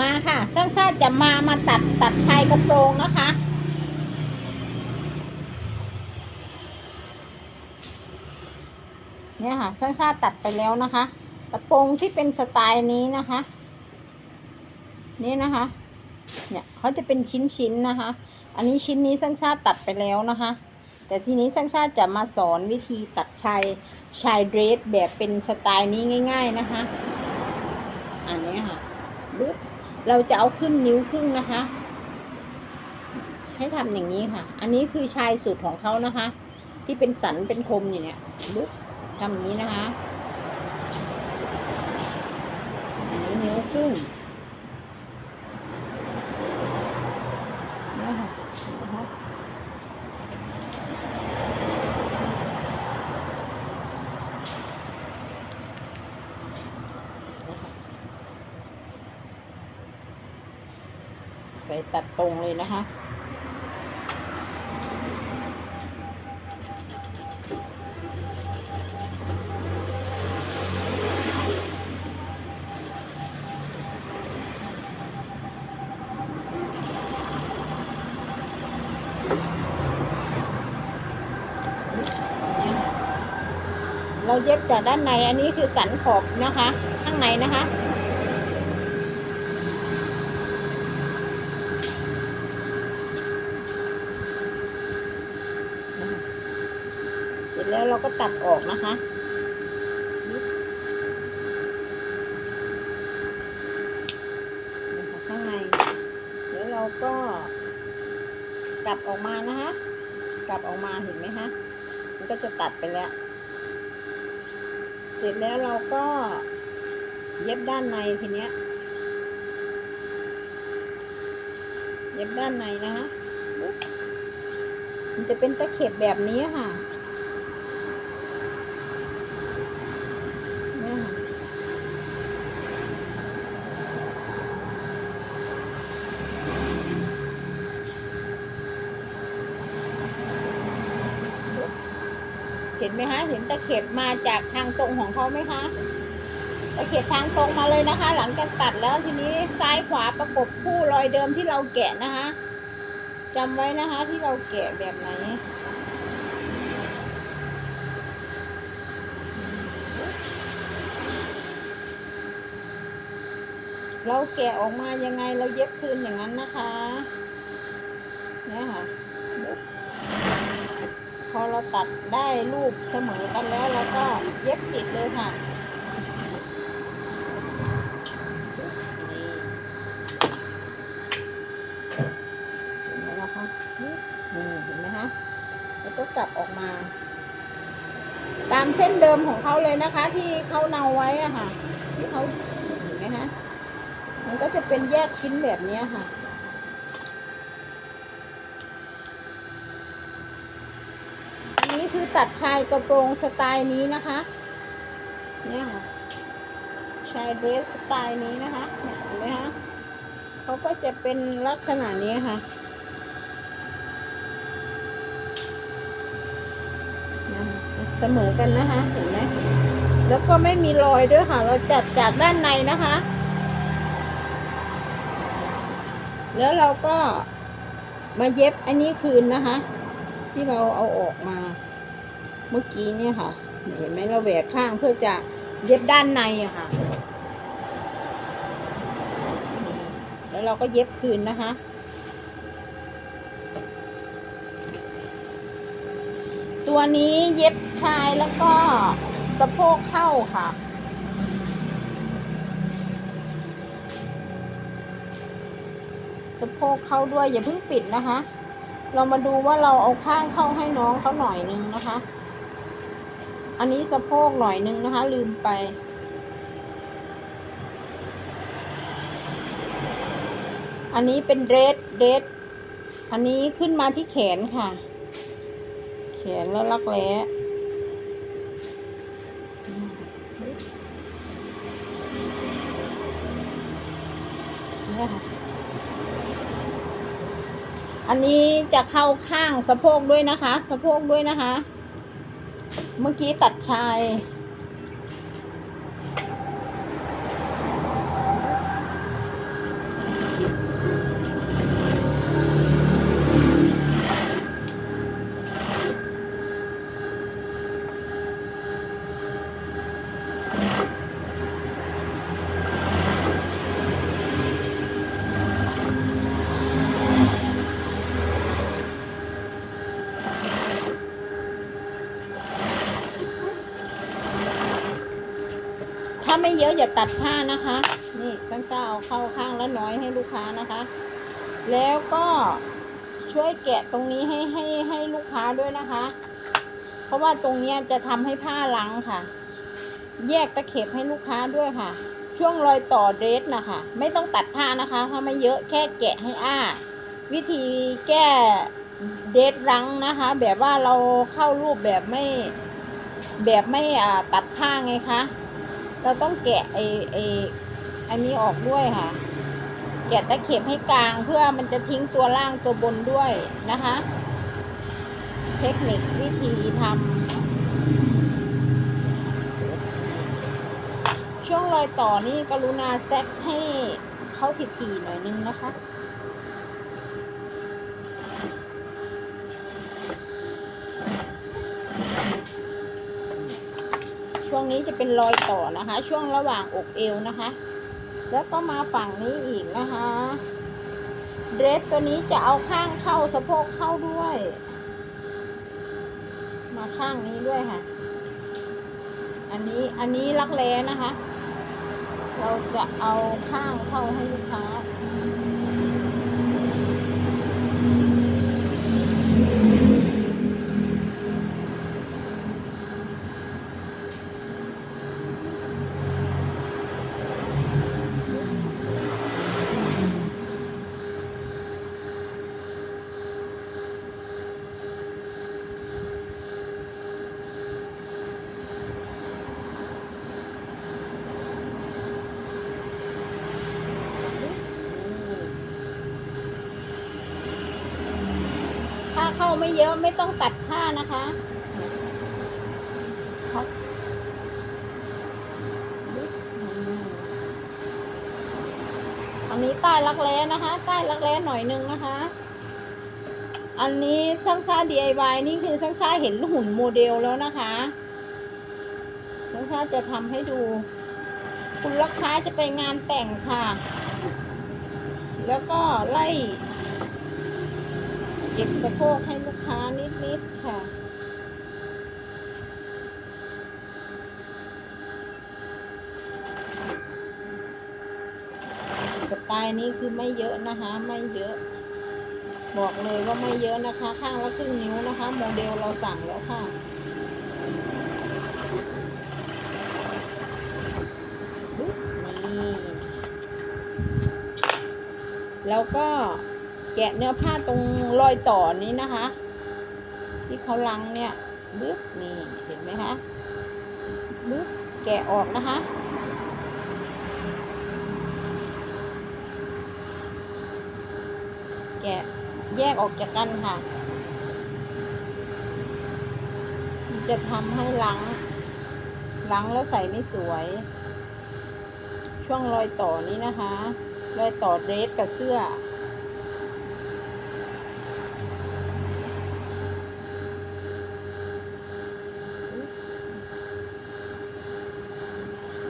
มาค่ะซ่าซ่าจะมามาตัดตัดชายกระโปรงนะคะ เนี่ยค่ะซ่าซ่าตัดไปแล้วนะคะ กระโปรงที่เป็นสไตล์นี้นะคะ นี่นะคะ เนี่ยเขาจะเป็นชิ้นๆนะคะ อันนี้ชิ้นนี้ซ่าซ่าตัดไปแล้วนะคะ แต่ทีนี้ซ่าซ่าจะมาสอนวิธีตัดชายชายเดรสแบบเป็นสไตล์นี้ง่าย ๆนะคะ อันนี้ค่ะบึ๊บ เราจะเอาขึ้นนิ้วครึ่งนะคะ ให้ทำอย่างนี้ค่ะ อันนี้คือชายสุดของเขานะคะ ที่เป็นสันเป็นคมอยู่เนี่ยลึกทำอย่างนี้นะคะอันนี้นิ้วครึ่งนี่ค่ะนะคะใส่ตัดตรงเลยนะคะ เราเย็บจากด้านในอันนี้คือสันขอบนะคะ ข้างในนะคะ เสร็ จแล้วเราก็ตัดออกนะคะข้างในเดี๋ยวเราก็กลับออกมานะคะ กลับออกมาเห็นไหมคะมันก็จะตัดไปแล้ว เสร็จแล้วเราก็เย็บด้านในทีเนี้ย เย็บด้านในนะคะมันจะเป็นตะเข็บแบบนี้ค่ะเนี่ยค่ะเห็นไหมคะเห็นตะเข็บมาจากทางตรงของเขาไหมคะตะเข็บทางตรงมาเลยนะคะ หลังจากตัดแล้วทีนี้ซ้ายขวาประกบคู่รอยเดิมที่เราแกะนะคะจำไว้นะคะที่เราแกะแบบไหนเราแกะออกมายังไงเราเย็บคืนอย่างนั้นนะคะเนี่ยค่ะ เราตัดได้รูปเสมอกันแล้วเราก็เย็บติดเลยค่ะนี่เห็นไหมคะนี่เห็นไหมคะแล้วก็กลับออกมา ตามเส้นเดิมของเขาเลยนะคะ ที่เขาเนาไว้อะค่ะ ที่เขาเห็นไหมคะมันก็จะเป็นแยกชิ้นแบบนี้ค่ะ อันนี้ คือตัดชายกระโปรงสไตล์นี้นะคะเนี่ยค่ะชายเดรสสไตล์นี้นะคะเนี่ยเห็นไหมคะเขาก็จะเป็นลักษณะนี้ค่ะเนี่เสมอกันนะคะเห็นไหมแล้วก็ไม่มีรอยด้วยค่ะ เราจัดจากด้านในนะคะ แล้วเราก็มาเย็บอันนี้คืนนะคะ ที่เราเอาออกมา เมื่อกี้เนี่ยค่ะ เห็นไหมเราแหวกข้างเพื่อจะเย็บด้านในอะค่ะ แล้วเราก็เย็บคืนนะคะตัวนี้เย็บชายแล้วก็สะโพกเข้าค่ะ สะโพกเข้าด้วยอย่าเพิ่งปิดนะคะ เรามาดูว่าเราเอาข้างเข้าให้น้องเขาหน่อยนึงนะคะ อันนี้สะโพกหน่อยนึงนะคะ ลืมไป อันนี้เป็นเดรสเดรสอันนี้ขึ้นมาที่แขนค่ะ แขนแล้วลักแร้เนี่ยค่ะอันนี้จะเข้าข้างสะโพกด้วยนะคะ สะโพกด้วยนะคะ เมื่อกี้ตัดชาย น ไม่เยอะอย่าตัดผ้านะคะ นี่สั้นๆเอาเข้าข้างละน้อยให้ลูกค้านะคะ แล้วก็ช่วยแกะตรงนี้ให้ให้ให้ลูกค้าด้วยนะคะ เพราะว่าตรงนี้จะทำให้ผ้าลังค่ะ แยกตะเข็บให้ลูกค้าด้วยค่ะ ช่วงรอยต่อเดรสนะคะ ไม่ต้องตัดผ้านะคะถ้าไม่เยอะแค่แกะให้อ้า วิธีแก้เดรสรังนะคะ แบบว่าเราเข้ารูปแบบไม่แบบไม่อ่าตัดผ้าไงคะ เราต้องแกะไอไออันนี้ออกด้วยค่ะ แกะตะเข็บให้กลางเพื่อมันจะทิ้งตัวล่างตัวบนด้วยนะคะ เทคนิควิธีทำช่วงรอยต่อนี่กรุณาแซกให้เขาถี่ๆหน่อยนึงนะคะ ช่วง นี้จะเป็นรอยต่อนะคะ ช่วงระหว่างอกเอวนะคะ แล้วก็มาฝั่งนี้อีกนะคะเดรสตัวนี้จะเอาข้างเข้าสะโพกเข้าด้วย มาข้างนี้ด้วยค่ะ อันนี้อันนี้รักแร้นะคะ เราจะเอาข้างเข้าให้ลูกค้า เข้าไม่เยอะไม่ต้องตัดผ้านะคะอันนี้ใต้รักแร้นะคะ ใต้รักแร้หน่อยนึงนะคะ อันนี้ช่างซ่า DIY นี่คือช่างซ่าเห็นหุ่นโมเดลแล้วนะคะช่างซ่าจะทำให้ดู คุณลูกค้าจะไปงานแต่งค่ะ แล้วก็ไล่ เก็บสะโพกให้ลูกค้านิดๆค่ะสไตล์นี้คือไม่เยอะนะคะ ไม่เยอะ บอกเลยว่าไม่เยอะนะคะ ข้างละครึ่งนิ้วนะคะ โมเดลเราสั่งแล้วค่ะนี่แล้วก็ แกะเนื้อผ้าตรงรอยต่อนี้นะคะ ที่เขาลังเนี่ยบึ๊บนี่เห็นไหมคะบึ๊บแกะออกนะคะแกะแยกออกจากกันค่ะ จะทำให้ล้างล้างแล้วใส่ไม่สวย ช่วงรอยต่อนี้นะคะ รอยต่อเดรสกับเสื้อ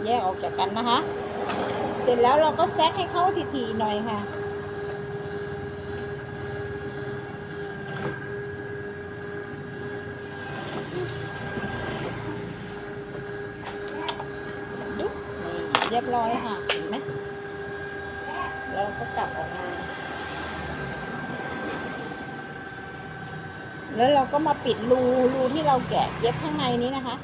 แยกออกจากกันนะคะ เสร็จแล้วเราก็แซกให้เข้าทีๆหน่อยค่ะ เรียบร้อยค่ะเห็นไหมแล้วก็กลับออกมา แล้วเราก็มาปิดรูรูที่เราแกะเย็บข้างในนี้นะคะ